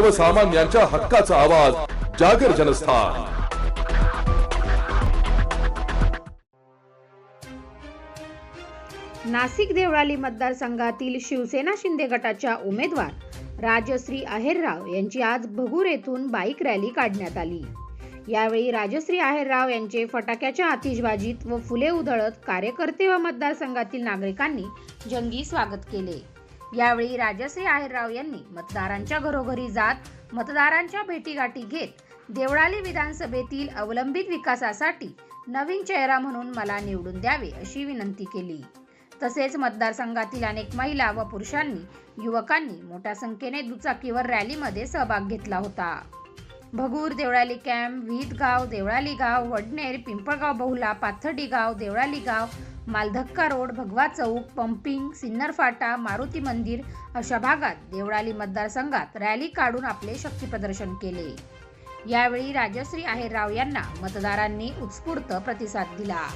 सर्वसामान्यांच्या हक्काचा आवाज जागर जनस्थान. नाशिक देवळाली मतदारसंघातील शिवसेना शिंदे गटाच्या उमेदवार राजश्री आहेरराव यांची आज भगूर येथून बाईक रॅली काढण्यात आली. यावेळी राजश्री आहेरराव यांचे फटाक्याच्या आतिषबाजीत व फुले उधळत कार्यकर्ते व मतदारसंघातील नागरिकांनी जंगी स्वागत केले. यावेळी राजश्री आहेरराव यांनी मतदारांच्या घरोघरी जात मतदारांच्या भेटीगाठी घेत देवळाली विधानसभेतील अवलंबित विकासासाठी नवीन चेहरा म्हणून मला निवडून द्यावे अशी विनंती केली. तसेच मतदारसंघातील अनेक महिला व पुरुषांनी युवकांनी मोठ्या संख्येने दुचाकीवर रॅलीमध्ये सहभाग घेतला होता. भगूर देवळाली कॅम्प विहितगाव देवळाली गाव वडनेर पिंपळगाव बहुला पाथर्डी गाव देवळाली गाव मालधक्का रोड भगवा चौक पंपिंग सिन्नर फाटा मारुती मंदिर अशा भागात देवळाली मतदारसंघात रॅली काढून आपले शक्ती प्रदर्शन केले. यावेळी राजश्री आहेरराव यांना मतदारांनी उत्स्फूर्त प्रतिसाद दिला.